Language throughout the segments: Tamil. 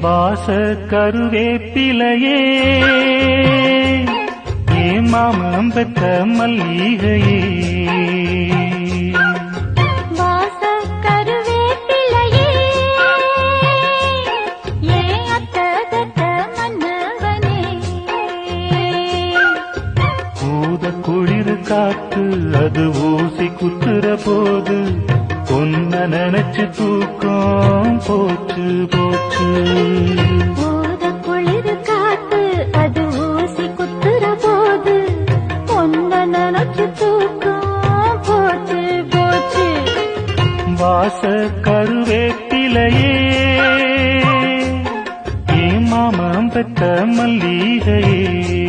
வாச கருவேப்பிலையே ஏ மாமம் பெற்ற மல்லிகையே. காத்து அது ஊசி குத்துற போது பொன்ன நினைச்சு தூக்கம் போச்சு போச்சு. ஊத குளிர் காத்து அது ஊசி குத்துற போது பொன்ன நினைச்சு தூக்கம் போச்சு போச்சு. வாச கருவேப்பிலையே ஏ மாமம் பெற்ற மல்லிகையே.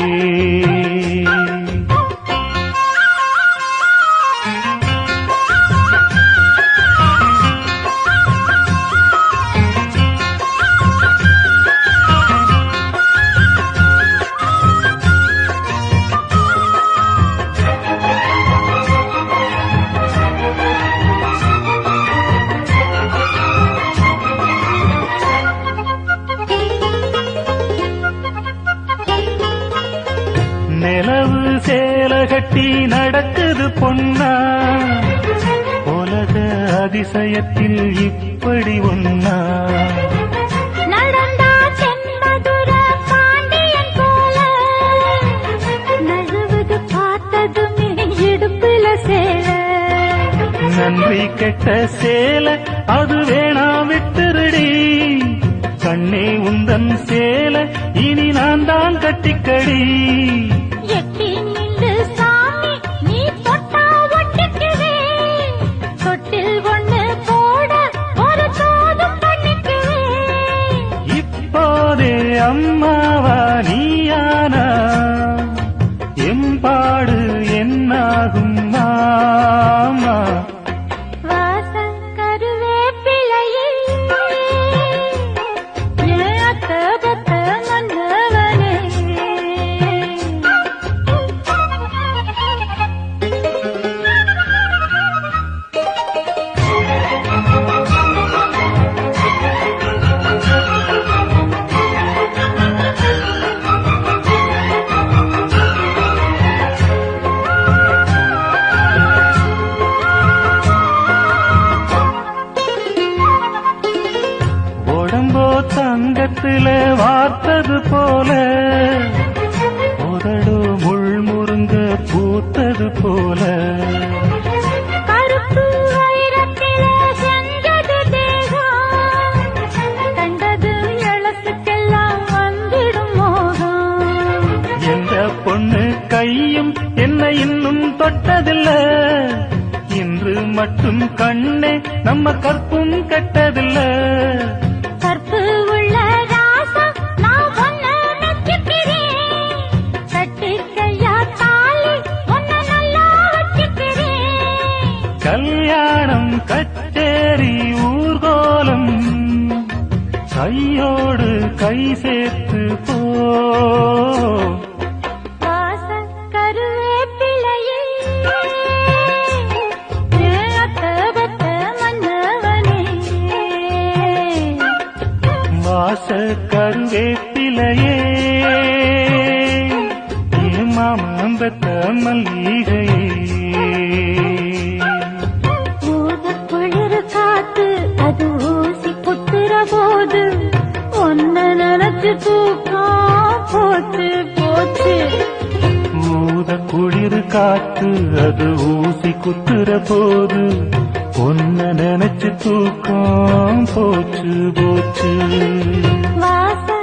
கட்டி நடக்குது பொன்னா. உலக அதிசயத்தில் இப்படி ஒன்னா. நன்றி கெட்ட சேல அது வேணா விட்டுருடி. கண்ணே உந்தன் சேல இனி நான் தான் கட்டிக்கடி. இப்போதே தங்கத்துல வார்த்தது போல உதடு முள் முருங்க பூத்தது போல. பொண்ணு கையும் என்ன இன்னும் தொட்டதில்ல. இன்று மட்டும் கண்ணே நம்ம கற்பும் கெட்டதில்ல. கற்பு கை சேர்த்து போ. வாச கருவேப்பிலையே ஏன் அத்த நினைச்சு தூக்கம் போச்சு போச்சு. ஊத குளிர் காத்து அது ஊசி குத்துற போது. ஒன்ன நினைச்சு தூக்கம் போச்சு போச்சு. வாச